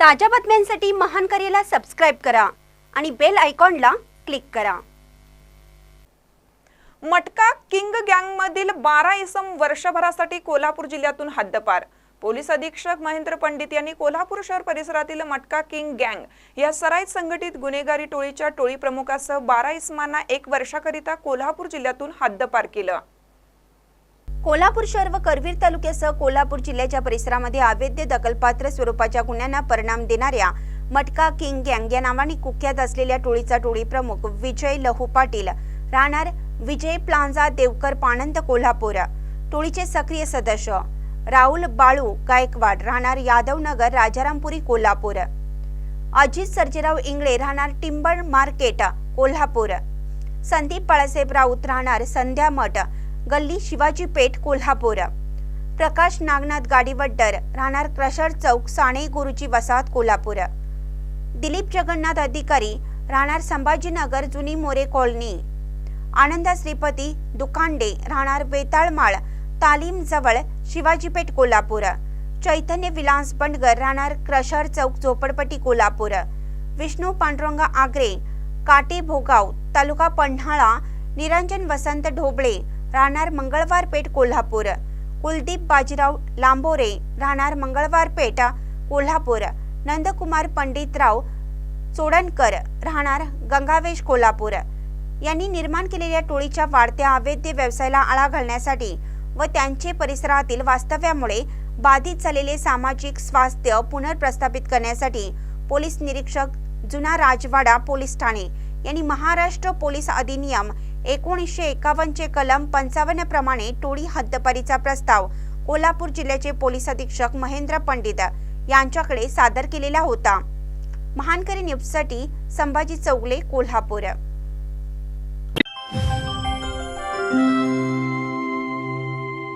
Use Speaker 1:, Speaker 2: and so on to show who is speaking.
Speaker 1: ताज्या बातम्यांसाठी महान करेला सबस्क्राईब करा आणि बेल आयकॉनला क्लिक करा.
Speaker 2: मटका किंग गँगमधील बारा इसम वर्षभरासाठी कोल्हापूर जिल्ह्यातून हद्दपार. पोलीस अधीक्षक महेंद्र पंडित यांनी कोल्हापूर शहर परिसरातील मटका किंग गँग या सराईत संघटित गुन्हेगारी टोळीच्या टोळी प्रमुखासह बारा इसमांना एक वर्षाकरिता कोल्हापूर जिल्ह्यातून हद्दपार केलं.
Speaker 1: कोल्हापूर शहर व करवीर तालुक्यासह कोल्हापूर जिल्ह्याच्या परिसरामध्ये अवैध दखलपात्र स्वरूपाच्या गुन्ह्यांना परिणाम देणाऱ्या मटका किंग गँग या नावाने कुख्यात असलेल्या टोळीचा टोळी प्रमुख विजय लहू पाटील राहणार विजय प्लांजा देवकर पाणंद कोल्हापूर टोळीचे सक्रिय सदस्य राहुल बाळू गायकवाड राहणार यादवनगर राजारामपुरी कोल्हापूर अजित सर्जेराव इंगळे राहणार टिंबर मार्केट कोल्हापूर संदीप बाळासाहेब राऊत राहणार संध्या मठ गल्ली शिवाजी पेठ कोल्हापूर. प्रकाश नागनाथ गाडीवड्डर राहणार क्रशर चौक साणे गुरुजी वसाहत कोल्हापूर. दिलीप जगन्नाथ अधिकारी राहणार संभाजीनगर जुनी मोरे कॉलनी. आनंदा श्रीपती दुकांडे राहणार वेताळमाळ तालीम जवळ शिवाजीपेठ कोल्हापूर. चैतन्य विलास बंडगर राहणार क्रशर चौक झोपडपट्टी कोल्हापूर. विष्णू पांडुरंग आगरे काटे भोगाव तालुका पन्हाळा निरंजन वसंत ढोबळे राहणार मंगळवार पेठ कोल्हापूर. कुलदीप बाजीराव लांबोरे राहणार मंगळवार पेठ कोल्हापूर. नंदकुमार पंडितराव चोडणकर राहणार गंगावेश कोल्हापूर. यांनी निर्माण केलेल्या टोळीच्या वाढत्या अवैध व्यवसायाला आळा घालण्यासाठी व त्यांचे परिसरातील वास्तव्यामुळे बाधित झालेले सामाजिक स्वास्थ्य पुनर्प्रस्थापित करण्यासाठी पोलीस निरीक्षक जुना राजवाडा पोलीस ठाणे यांनी महाराष्ट्र पोलीस अधिनियम एकोणीसशे एकावन्नचे कलम पंचावन्न प्रमाणे टोळी हद्दपारीचा प्रस्ताव कोल्हापूर जिल्ह्याचे पोलीस अधीक्षक महेंद्र पंडित यांच्याकडे सादर केलेला होता. महानकरी न्यूजसाठी संभाजी चौगले कोल्हापूर.